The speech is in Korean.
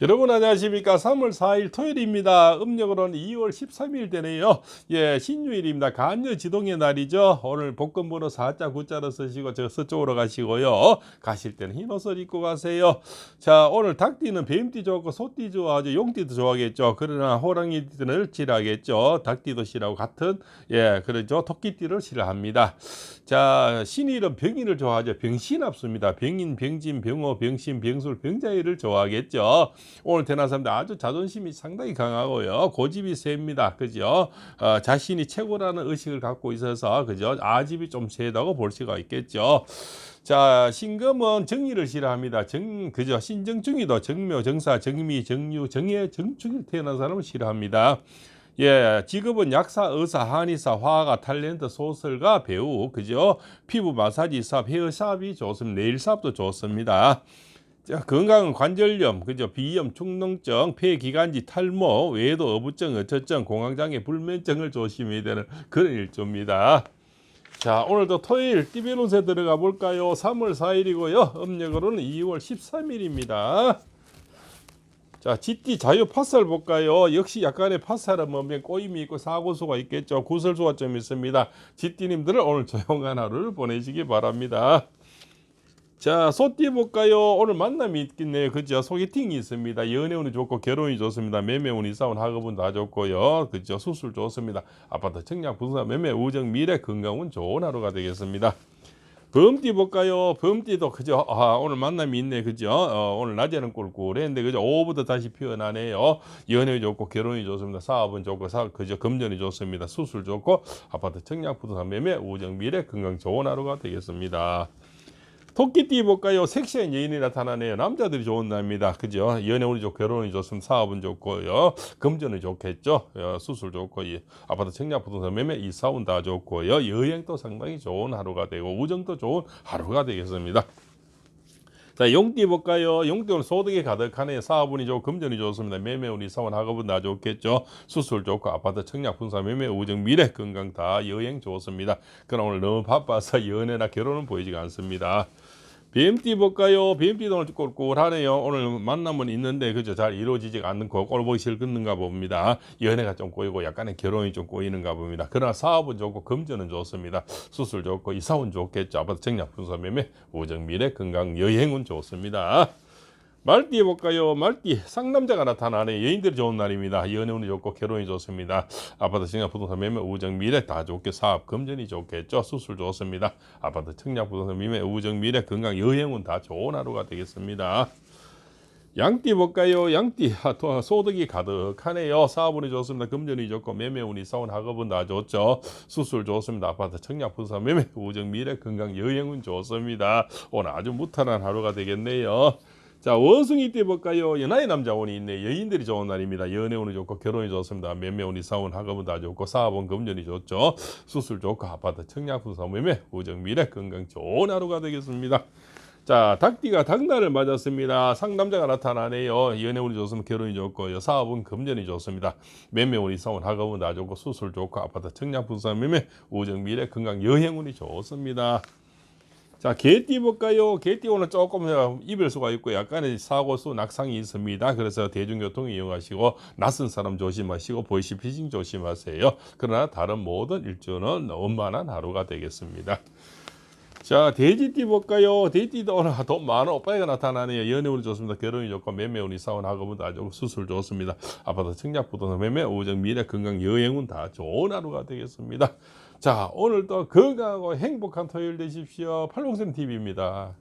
여러분 안녕하십니까? 3월 4일 토요일입니다. 음력으로는 2월 13일 되네요. 예 신유일입니다. 간여 지동의 날이죠. 오늘 복권번호 4자 9자로 쓰시고 저 서쪽으로 가시고요. 가실 때는 흰 옷을 입고 가세요. 자 오늘 닭띠는 뱀띠 좋고 소띠 좋아하죠 용띠도 좋아하겠죠. 그러나 호랑이띠를 싫어하겠죠. 닭띠도 싫어하고 같은 예 그러죠. 토끼띠를 싫어합니다 자 신일은 병인을 좋아하죠 병신합수입니다 병인 병진 병호 병신 병술 병자일을 좋아하겠죠 오늘 대낮 사람들 아주 자존심이 상당히 강하고요. 고집이 셉니다. 그죠? 어, 자신이 최고라는 의식을 갖고 있어서 그죠? 아집이 좀 세다고 볼 수가 있겠죠. 자, 신금은 정의를 싫어합니다. 정, 그죠? 신정중이도 정묘, 정사, 정미, 정유, 정예, 정축일 태어난 사람을 싫어합니다. 예, 직업은 약사, 의사, 한의사, 화가, 탤런트, 소설가, 배우, 그죠? 피부 마사지 사업, 헤어 사업이 좋습니다. 네일 사업도 좋습니다. 자, 건강은 관절염, 그죠? 비염, 축농증, 폐기관지, 탈모, 외도, 어부증, 어처증, 공황장애, 불면증을 조심해야 되는 그런 일조입니다. 자, 오늘도 토요일 띠베론세 들어가 볼까요? 3월 4일이고요. 음력으로는 2월 13일입니다. 자, 지띠 자유 파살 볼까요? 역시 약간의 파살은 뭐면 꼬임이 있고 사고수가 있겠죠. 구설수가 좀 있습니다. 지띠님들은 오늘 조용한 하루를 보내시기 바랍니다. 자, 소띠 볼까요? 오늘 만남이 있겠네요. 그죠? 소개팅이 있습니다. 연애운이 좋고 결혼이 좋습니다. 매매운이 싸운 학업은 다 좋고요. 그죠? 수술 좋습니다. 아파트 청약 부동산 매매 우정 미래 건강운 좋은 하루가 되겠습니다. 범띠 볼까요? 범띠도 그죠? 아, 오늘 만남이 있네. 그죠? 어, 오늘 낮에는 꿀꿀했는데 그죠? 오후부터 다시 피어나네요. 연애 좋고 결혼이 좋습니다. 사업은 좋고 사 그죠? 금전이 좋습니다. 수술 좋고 아파트 청약 부동산 매매 우정 미래 건강 좋은 하루가 되겠습니다. 토끼띠 볼까요? 섹시한 여인이 나타나네요. 남자들이 좋은 날입니다. 그죠? 연애운이 좋고 결혼이 좋으면 사업은 좋고요. 금전이 좋겠죠. 어, 수술 좋고 이 아파트 청약 부동산 매매 이사운 다 좋고요. 여행도 상당히 좋은 하루가 되고 우정도 좋은 하루가 되겠습니다. 자, 용띠 볼까요? 용띠 오늘 소득이 가득하네요. 사업운이 좋고 금전이 좋습니다. 매매운이 사원 학업은 다 좋겠죠. 수술 좋고 아파트 청약 분사 매매 우정 미래 건강 다 여행 좋습니다. 그러나 오늘 너무 바빠서 연애나 결혼은 보이지가 않습니다. 뱀띠 볼까요? 뱀띠도 오늘 꿀꿀하네요. 오늘 만남은 있는데 그죠? 잘 이루어지지가 않고 꼴보기 싫겠는가 봅니다. 연애가 좀 꼬이고 약간의 결혼이 좀 꼬이는가 봅니다. 그러나 사업은 좋고 금전은 좋습니다. 수술 좋고 이사운 좋겠죠. 아파트 청약 분사 매매 우정 미래 건강 여행은 좋습니다. 말띠 볼까요? 말띠 상남자가 나타나네 여인들이 좋은 날입니다. 연애운이 좋고 결혼이 좋습니다. 아파트 청약 부동산 매매 우정 미래 다 좋게 사업 금전이 좋겠죠. 수술 좋습니다. 아파트 청약 부동산 매매 우정 미래 건강 여행운 다 좋은 하루가 되겠습니다. 양띠 볼까요? 양띠 아, 도- 소득이 가득하네요. 사업운이 좋습니다. 금전이 좋고 매매운이 사원 학업은 다 좋죠. 수술 좋습니다. 아파트 청약 부동산 매매 우정 미래 건강 여행운 좋습니다. 오늘 아주 무탈한 하루가 되겠네요. 자 원숭이 때 볼까요? 연하의 남자운이 있네. 여인들이 좋은 날입니다. 연애운이 좋고 결혼이 좋습니다. 매매운이 사원 학업은 다 좋고 사업은 금전이 좋죠. 수술 좋고 아파트 청약 부동산 매매 우정 미래 건강 좋은 하루가 되겠습니다. 자, 닭띠가 닭날을 맞았습니다. 상남자가 나타나네요. 연애운이 좋으면 결혼이 좋고요. 사업은 금전이 좋습니다. 매매운이 사원 학업은 다 좋고 수술 좋고 아파트 청약 부산 매매 우정 미래 건강 여행운이 좋습니다. 자, 개띠 볼까요? 개띠 오늘 조금 이별수가 있고 약간의 사고수 낙상이 있습니다. 그래서 대중교통 이용하시고 낯선 사람 조심하시고 보이시 피싱 조심하세요. 그러나 다른 모든 일주는 원만한 하루가 되겠습니다. 자, 돼지띠 볼까요? 돼지띠도 오늘 돈 많은 오빠가 나타나네요. 연애운이 좋습니다. 결혼이 좋고 매매운이 사원 학업은 다 좋고 수술 좋습니다. 아파트 청약 부동산 매매 우정 미래 건강 여행운 다 좋은 하루가 되겠습니다. 자, 오늘도 건강하고 행복한 토요일 되십시오. 팔봉샘 TV입니다.